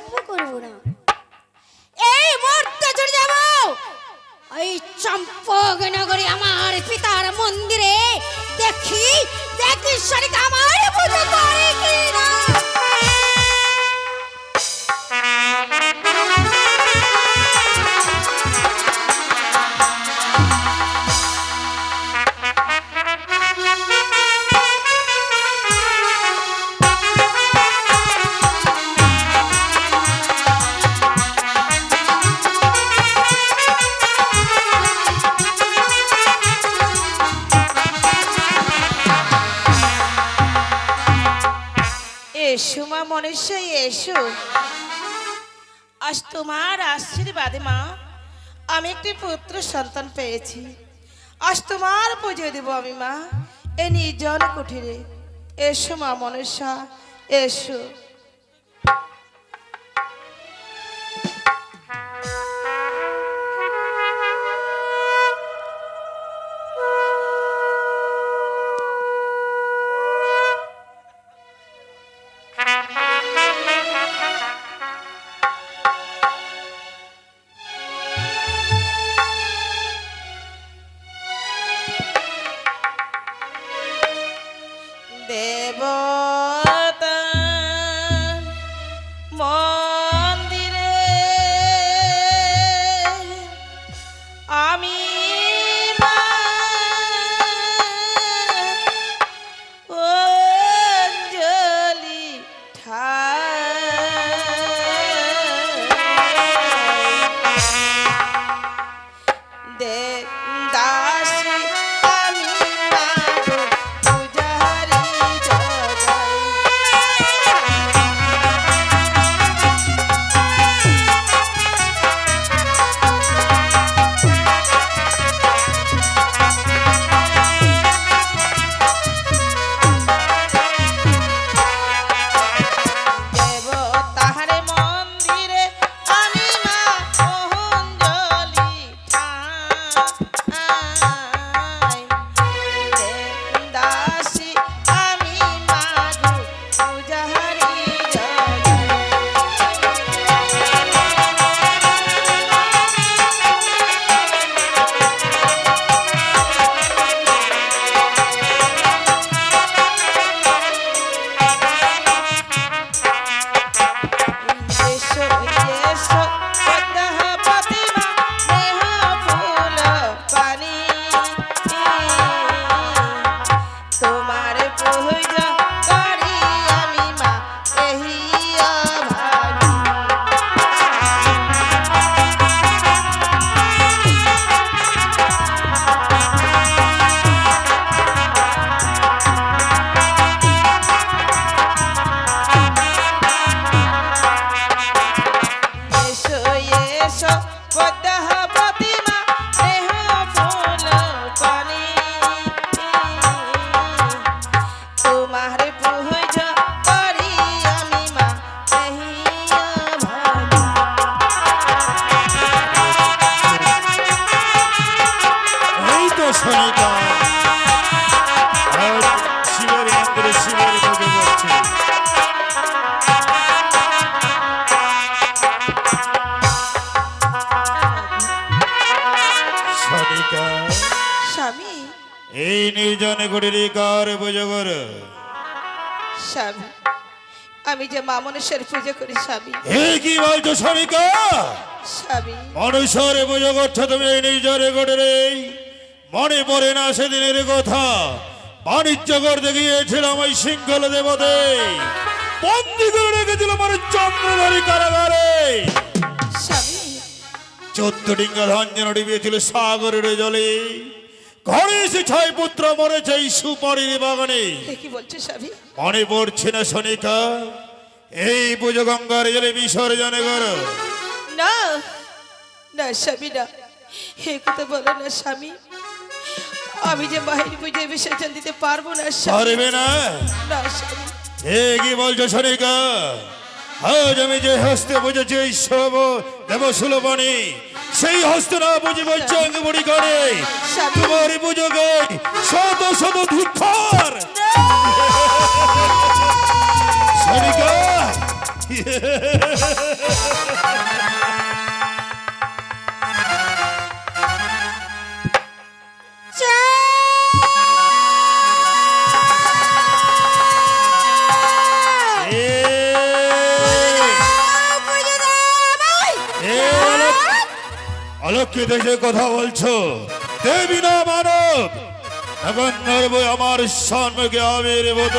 বিলম্ব করব না। এই মুহূর্তে চলে যাব এই চম্পক নগরে আমার পিতার মন্দিরে। দেখি দেখি শরীর আমার পুজো করে কি এসো মা মনেশ্বরী এসো। আজ তোমার আশীর্বাদে মা, আমি একটি পুত্র সন্তান পেয়েছি। আজ তোমার পুজো দেব আমি মা, এ নির্জন কুঠিরে এসো মা মনুষ্যা এসো। দেবতা সনিতা শিবের মন্দিরে শিবের পুজো করছে সনিতা স্বামী। এই নির্জনে গড়ির কার পুজো কর স্বামী আমি যে মা মনুষ্যের পুজো করি স্বামী। এই কি বলছো সনিকা স্বামী। মানুষের পুজো করছ তুমি এই নির্জনে গড়ির মনে পড়ে না সেদিনের কথা। বাণিজ্য করতে গিয়েছিলাম ওই সিংহল দেবতে বন্দি করে রেখেছিল মানে চন্দ্রধারী কারাগারে। চোদ্দ ডিঙ্গা ধান যেন ডিবিয়েছিল সাগরের জলে। ঘরে এসে ছয় পুত্র মরেছে এই সুপারির বাগানে। কি বলছো স্বামী মনে পড়ছে না সনিকা এই পুজো গঙ্গার জলে বিসর্জন করো। না না স্বামী না। হে কথা বলো না স্বামী। আমি যে মাহির পুজোয় বিসর্জন দিতে পারব না পারবে না? এ কি বলছো সনিকা আজ আমি যে হস্তে বুঝেছি সব দেব সুলভণী সেই হস্ত না বুঝি বলছে অঙ্গমণি করে? তোমার এই পুজোকে শত শত ধিক্ষার সনিকা অলক্ষী দেশে কথা বলছো? দেবী না মানব! এখন নড়ব আমার সম্মুখে আবির বোধ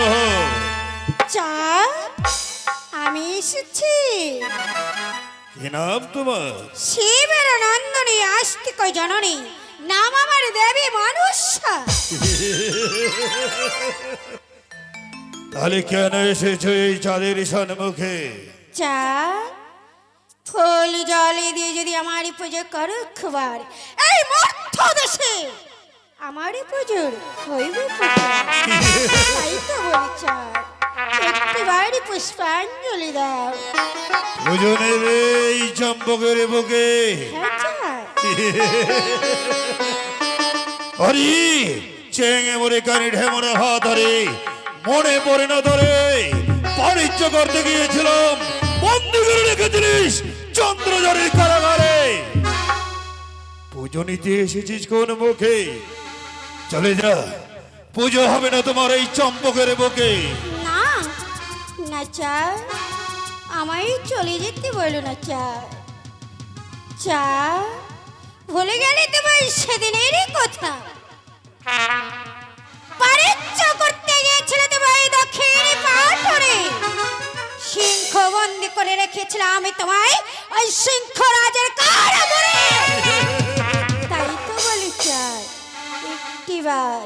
চাঁদ আমি এসেছি। কি নাম তোমার? শিবের নন্দনী আস্তিক জননী। নাম আমার দেবী মানুষ তাহলে কেন এসেছ এই চাঁদের সম্মুখে চাঁদ যদি আমারই পুজো করো খুবার এই মর্থ দেশে আমারই পুজোর হইবে তাই তো একটিবারই পুষ্পাঞ্জলি দাও। পুজো নেবে এই চম্পকের বুকে। হ্যাঁ হরি চেঙে মরে কানি ঢেমরে হাত ধরে মনে পড়ে না ধরে বাণিজ্য করতে গিয়েছিলাম বন্দি করে রেখেছিলিস চন্দ্রজরের কারাগারে। পুজো নিতে এসেছিস কোন মুখে? চলে যা। পুজো হবে না তোমার এই চম্পকের বুকে। না না চাঁদ আমায় চলে যেতে বলো না চাঁদ চাঁদ ভুলে গেলে তোমার সেদিনেরই কথা। বাণিজ্য করতে গিয়েছিল তোমার দক্ষিণ পাটরে সিংহ বন্দি করে রেখেছিলাম আমি তোমায়। ওই সিংহ রাজের কারাগারে তাই তো বলি চাই একটিবার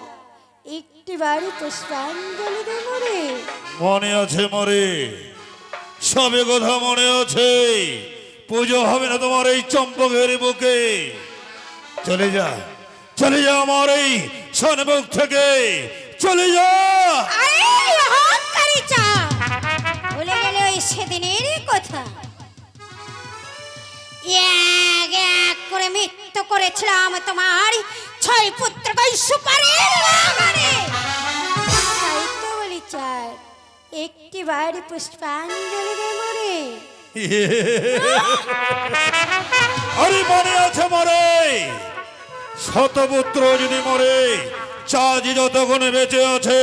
একটিবারই পুষ্পাঞ্জলি দেব রে মনে আছে মরে। সবে কথা মনে আছে। পুজো হবে না তোমার এই চম্পকের বুকে। চলে যা চলে যা আমার এই সনমুখ থেকে। চলে যা। মৃত্যু করেছিলাম তোমার ছয় সুপারের বাগানে। তাই তো বলি চাই একটি বাড়ি পুষ্পাঞ্জলি মরে। আরে মনে আছে মরে। শতপুত্র যদি মরে চাঁদি যতক্ষণ বেঁচে আছে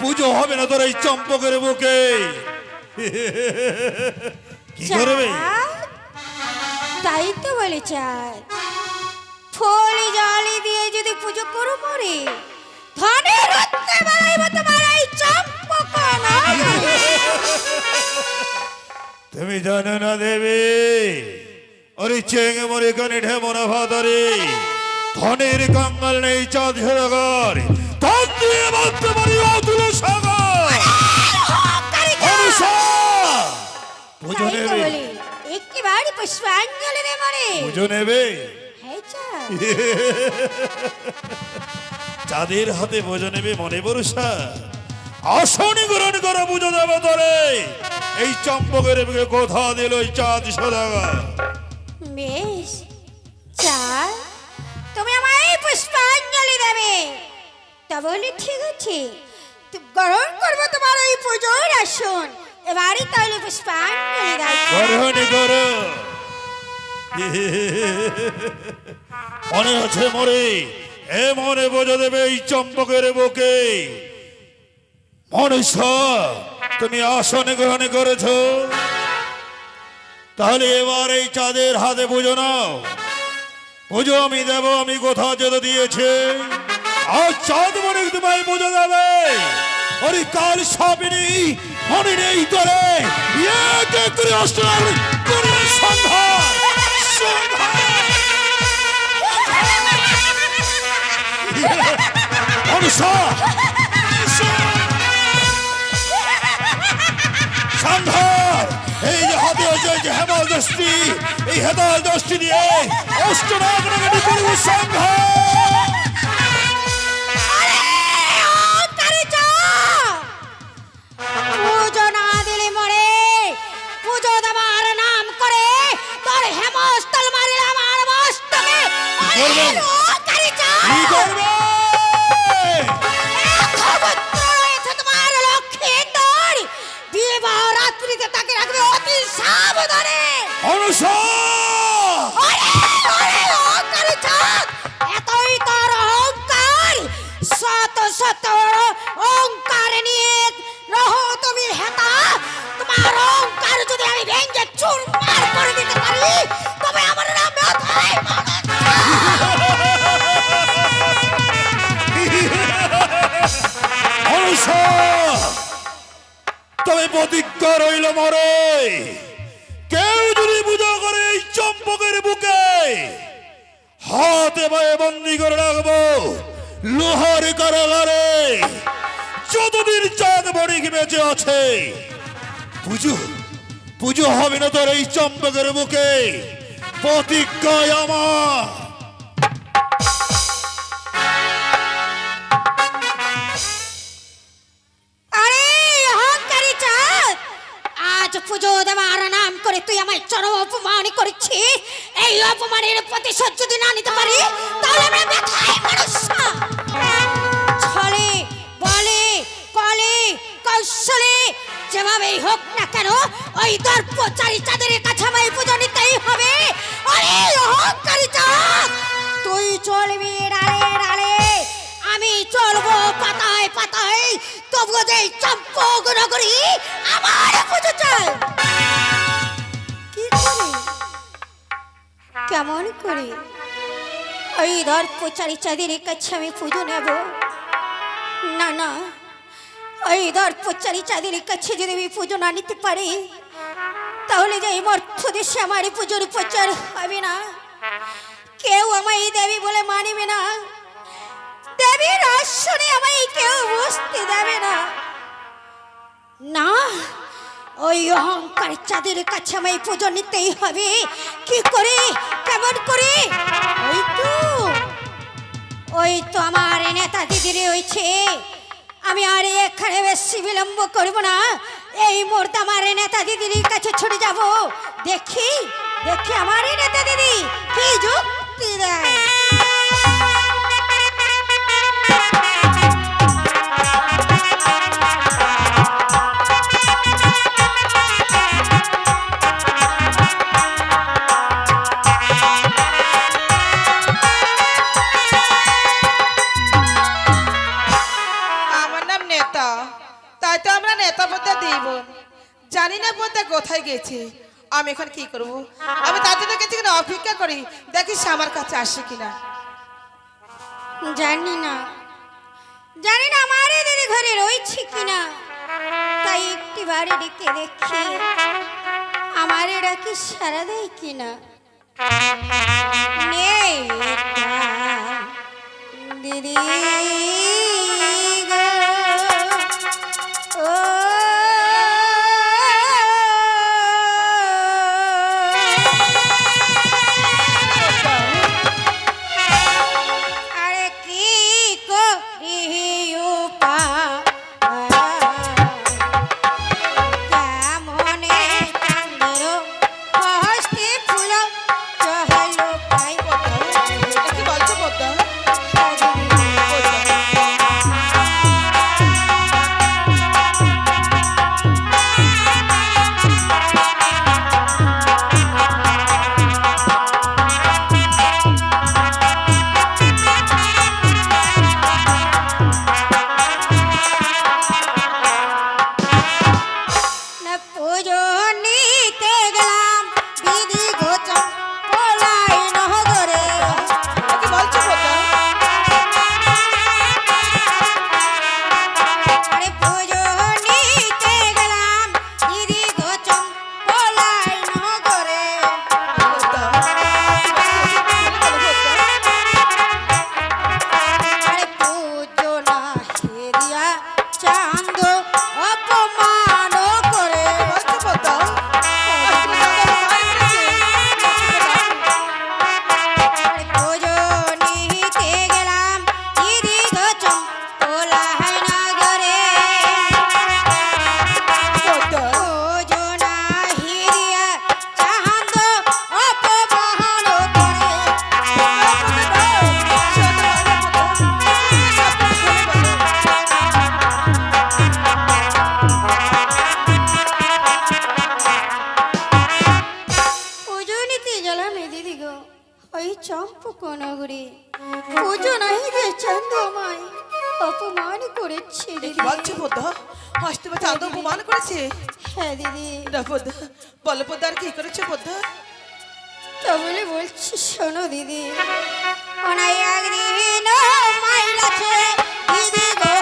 পুজো হবে না তোর এই চম্পকের বুকে। কি করবে? তাই তো বলে চাঁদ। ফুল জলে দিয়ে যদি পুজো করো মরে ধনে রত্নে বাড়াইব তোমার এই চম্পক। তুমি জানো না দেবে ওরে চেঙে মরে কানে ঢেমনা ভাতারে। ধনের কাঙ্গাল নেই চাঁদ সদাগর ধন দিয়ে বাঁধতে পারি অতুল সাগর। পুজো নেবে। একটিবারই পুষ্পাঞ্জলি দে মরে পুজো নেবে। চাঁদের হাতে পুজো নেবে মনে বরুষা আসনি গ্রহণ করে পুজো দেবে তোরে এই চম্পকের কথা দিল ওই চাঁদ সদাগর বেশ চাঁদ তুমি আমায় পুষ্পাঞ্জলি দেবে। তা বলি ঠিক আছে গ্রহণ করব তোমার এই পুজোর আসন। এবারই তাহলে পুষ্পাঞ্জলি দাও। গরহণি করো। মনে আছে মরে, এ মনে বোঝা দেবে এই চম্পকের বুকে। মনুষ্য তুমি আসনে গ্রহণ করেছ। তাহলে এবার এই চাঁদের হাতে পুজো নাও। পুজো আমি দেব, আমি কোথাও যেতে দিয়েছে? আর চাঁদ মনে তোমায় পুজো দেবে। ওরে কাল সাপিনি, মনে নেই এক এক সন্ধ্যার এই যে হাতে হয়েছে যে হেমাল দোষটি এই হেমাল দোষটি নিয়ে অষ্টনাগ নগরী করব সংঘাত আরে করবেন? ও কারিচা কি করবে খবত্র মরে কেউ যদি পুজো করে এই চম্পকের বুকে, হাতে পায়ে বন্দি করে রাখব, লোহার কারাগারে, যতদিন চাঁদ বণিক বেঁচে আছে, পুজো পুজো হবে না তোর এই চম্পকের বুকে, প্রতিজ্ঞায় আমার। করে। ওই ধর দর্পচারী চাঁদের কাছে আমি পুজো নেব। না না, ওই ধর দর্পচারী চাঁদের কাছে যদি আমি পুজো না নিতে পারি, তাহলে যে এই মর্থ দেশে আমার এই পুজোর প্রচার হবে না। কেউ আমায় দেবী বলে মানিবে না। দেবীর আসনে আমায় কেউ বসতে দেবে না। না ওই অহংকার চাঁদের কাছে আমায় পুজো নিতেই হবে। কি করে? কেমন করে? ওই তো ওই তো আমার নেতা দিদি রয়েছে। আমি আর এখানে বেশি বিলম্ব করব না। এই মুহূর্তে আমার নেতা দিদির কাছে ছুটে যাব। দেখি দেখি আমার নেতা দিদি। কি যুক্তি দেয়? আমি এখন কি করব? আমি তার জন্য গেছি কিনা অপেক্ষা করি। দেখি সে আমার কাছে আসে কিনা। জানি না। জানি না আমার দিদি ঘরে রয়েছে কিনা। তাই একটি বাড়ি ডেকে দেখি। আমার এরা কি সারা দেয় কিনা? নেই। দিদি। তা অপমান করেছে? হ্যাঁ দিদি। না বলপদার কি করেছে বোধ? তা বলছি শোনো দিদি। অনাই একদিন দিদি গো।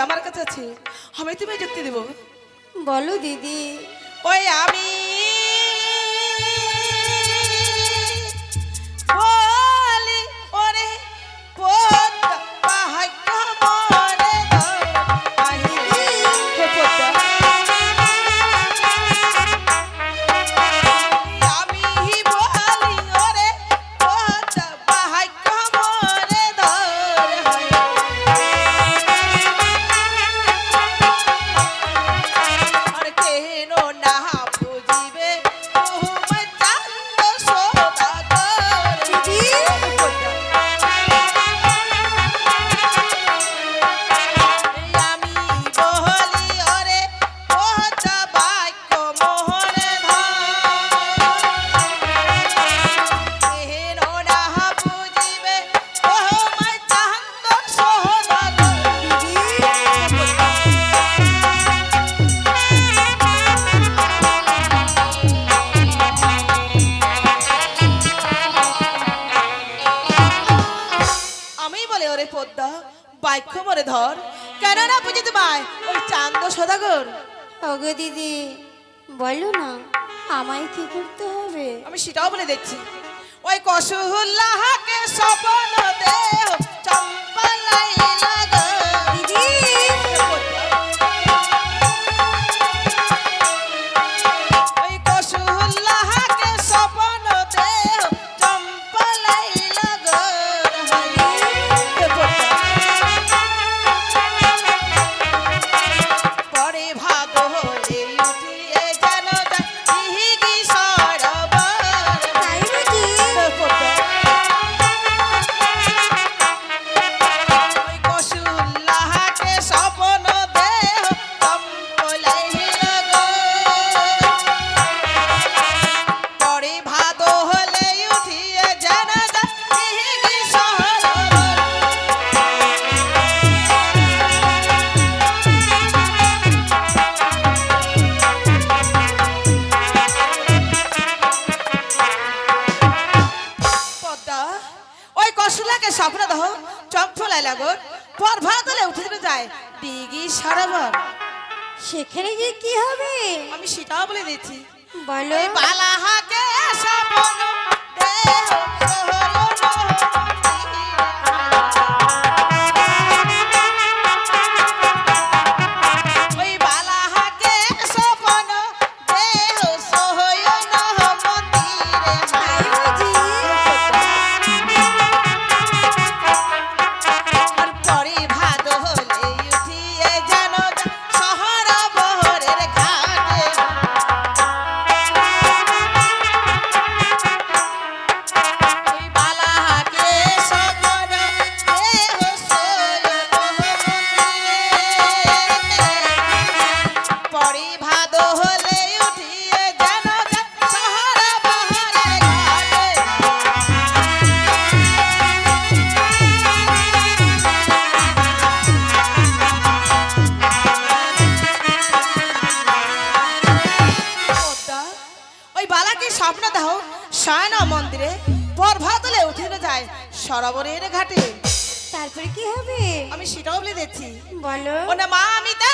আমার কাছে আছে। আমি তুমি যুক্তি দেব। বলো দিদি। ওই আমি দিদি, বলো না, আমায় কি করতে হবে? আমি সেটাও বলে দেখছি ওই কসুল্লাহকে সপন দেহ চম্পা লাইলা সরোবর। সেখানে গিয়ে কি হবে? আমি সেটাও বলে দিচ্ছি। বলো। বালাহাকে সপন বলো। না মা আমি তা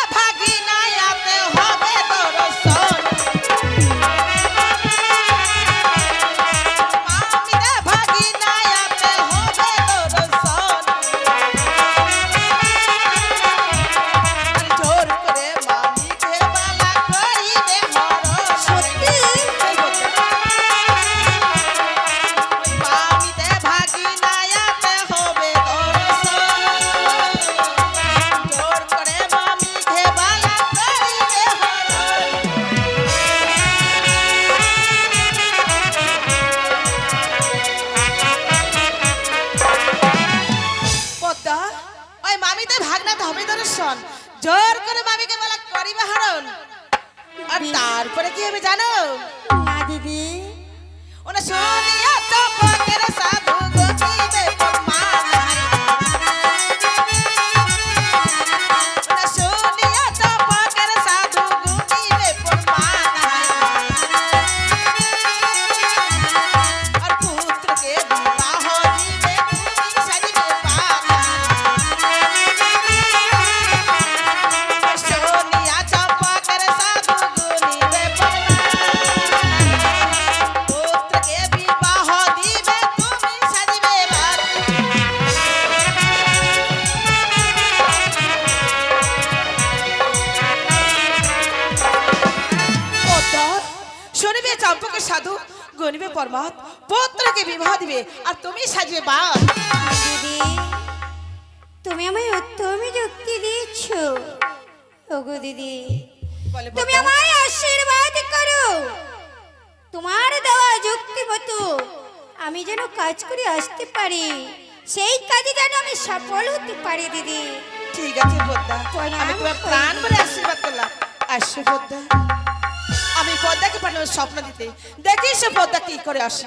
ওই মামিতে ভাগনা হবে দর্শন জোর করে মামিকে বলা করিবে হারণ আর তারপরে কি হবে জানো? না দিদি। ওনা শুনিয়া চপকের গণিবে পরমাত পুত্রকে বিবাহ দিবে আর তুমি সাজিবে বাপ দিদি তুমি আমায় উত্তমই যুক্তি দিচ্ছ। ওগো দিদি তুমি আমায় আশীর্বাদ করো। তোমার দেওয়া যুক্তি মতো আমি যেন কাজ করে আসতে পারি সেই কাজে যেন আমি সফল হতে পারি দিদি। ঠিক আছে প্রণাম আমি তোমার প্রাণ বলে আশীর্বাদ করলাম। পদ্মা আমি পদ্মাকে পাঠাবো স্বপ্ন দিতে। দেখি সে পদ্মা কি করে আসে।